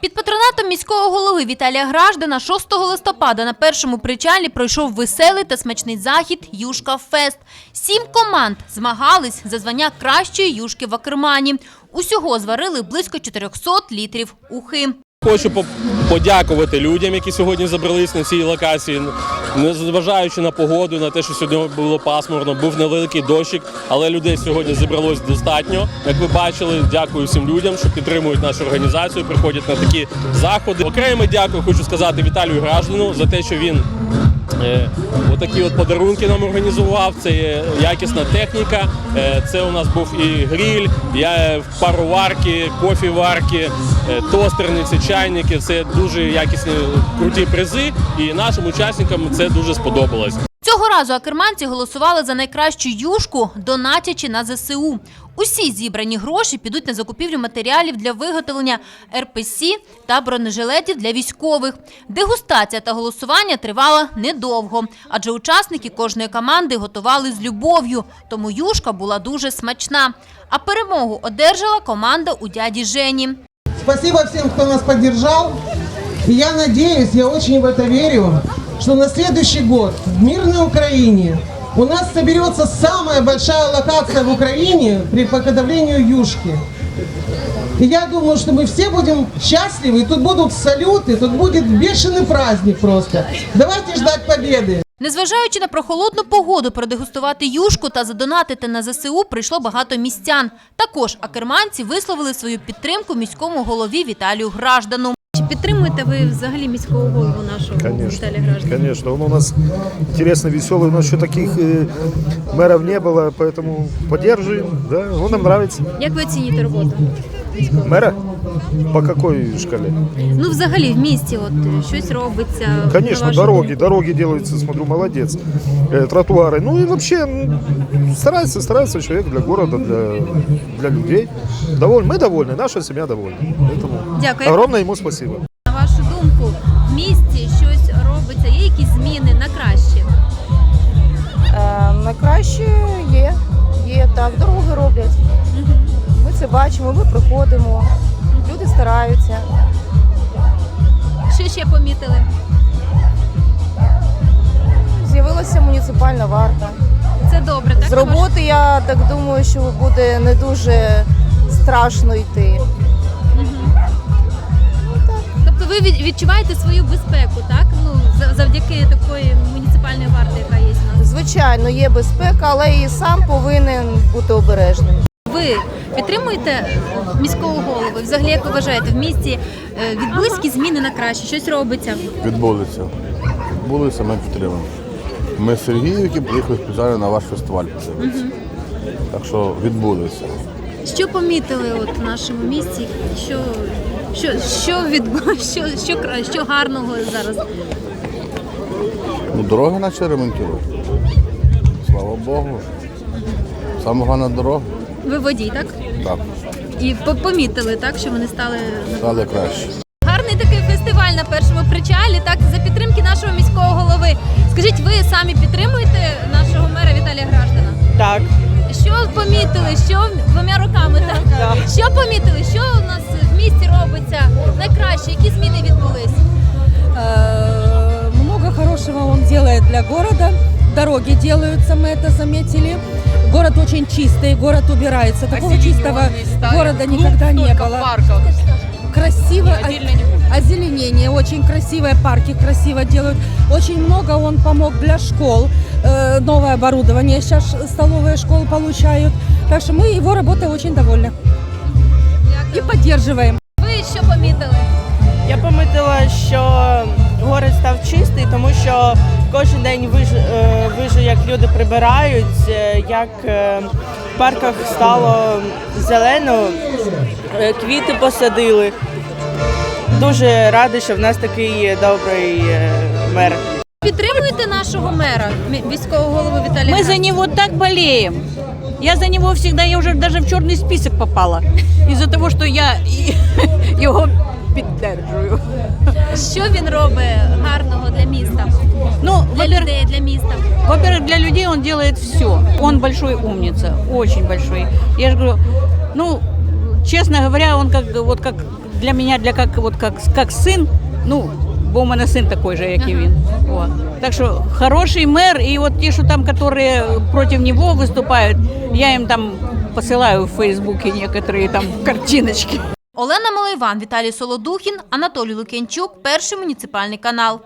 Під патронатом міського голови Віталія Граждана 6 листопада на першому причалі пройшов веселий та смачний захід «Юшка Фест». Сім команд змагались за звання кращої юшки в Акермані. Усього зварили близько 400 літрів ухи. Хочу по- подякувати людям, які сьогодні забрались на цій локації. Незважаючи на погоду, на те, що сьогодні було пасмурно, був невеликий дощик, але людей сьогодні зібралось достатньо. Як ви бачили, дякую всім людям, що підтримують нашу організацію, приходять на такі заходи. Окремо дякую, хочу сказати Віталію Граждану за те, що він Отакі от подарунки нам організував. Це є якісна техніка. Е, Це у нас був і гріль, я пароварки, кофіварки, е, тостерниці, чайники. Це дуже якісні круті призи. І нашим учасникам це дуже сподобалось. Цього разу акерманці голосували за найкращу юшку, донатячи на ЗСУ. Усі зібрані гроші підуть на закупівлю матеріалів для виготовлення РПС та бронежилетів для військових. Дегустація та голосування тривала недовго, адже учасники кожної команди готували з любов'ю, тому юшка була дуже смачна. А перемогу одержала команда у дяді Жені. Спасибо всем, кто нас. И я надеюсь, я очень в это верю, что на следующий год в мирной Украине у нас соберется самая большая локация в Украине при приготовлению юшки. И я думаю, что мы все будем счастливы, и тут будут салюты, тут будет бешеный праздник просто. Давайте ждать победы. Незважаючи на прохолодну погоду, продегустувати юшку та задонатити на ЗСУ прийшло багато містян. Також акерманці висловили свою підтримку міському голові Віталію Граждану. Чи підтримуєте ви взагалі міського голову нашого Конечно, конечно. Он у нас интересно веселый. У нас еще таких э, мэров не было, поэтому поддерживаем. Да, он нам нравится. Як ви оцінюєте роботу? Мэра? По какой шкале? Ну, взагалі, в місті от щось робиться. Конечно, дороги, дороги делаются, смотрю, молодец. Э, тротуары. Ну и вообще ну, старается, старается человек для города, для, для людей. Доволен, мы довольны, наша семья довольна. Поэтому Дякую. огромное ему спасибо. На вашу думку, в місті щось робиться, є якісь зміни на краще? Е, На краще є, є так, дороги роблять. Ми це бачимо, ми приходимо, люди стараються. Що ще помітили? З'явилася муніципальна варта. Це добре, так? З роботи я так думаю, що буде не дуже страшно йти. Тобто ви від- відчуваєте свою безпеку, так? Ну, за- завдяки такої муніципальної варти, яка є у нас. Звичайно, є безпека, але і сам повинен бути обережним. Ви підтримуєте міського голову? Взагалі, як ви вважаєте, в місті е, відбулись якісь зміни на краще, щось робиться? Відбулися. Відбулися, ми підтримуємо. Ми з Сергіївки приїхали спеціально на ваш фестиваль подивитися. Так що відбулися. Що помітили от в нашому місті? Що, що, що, відбу... що, що, кра- що гарного зараз? Ну, дороги почали ремонтувати. Слава Богу. Саме головне дорога. Ви водій, так? Так, І по- помітили, так, що вони стали стали краще. Гарний такий фестиваль на першому причалі, так за підтримки нашого міського голови. Скажіть, ви самі підтримуєте нашого мера Віталія Граждана? Так, Що помітили? Що двома руками? Так? Що помітили? Що у нас в місті робиться найкраще? Які зміни відбулись? э, много хорошего он делает для города. Дороги делаются, мы это заметили. Город очень чистый, город убирается. Такого чистого города никогда не было. Красиво, о- озеленение, очень красивые парки красиво делают. Очень много он помог для школ, э, новое оборудование. Сейчас столовые школы получают. Так что мы его работой очень довольны и поддерживаем. Ви що помітили? Я помітила, що город став чистий, тому що кожен день виж, люди прибирають, е, як е, в парках стало зелено, е, квіти посадили. Дуже радий, що в нас такий добрий мер. Підтримуєте нашого мера, міського голову Віталія? Мы за него так болеем. Я за него всегда, я уже даже в черный список попала. Из-за того, что я и- его підтримую. Що він робить гарного для міста? Ну, Для во-первых, людей, для міста? во-первых, для людей он делает все. Он большой умница, очень большой. Я же говорю, ну, честно говоря, он как вот как для мене, для як, от, як, як син, ну, бо у мене син такий же, як і він. О. Так що хороший мер, і от ті, що там, які проти нього виступають, я їм там посилаю в Фейсбуці некоторые там картиночки. Олена Малайван, Віталій Солодухін, Анатолій Лук'янчук, перший муніципальний канал.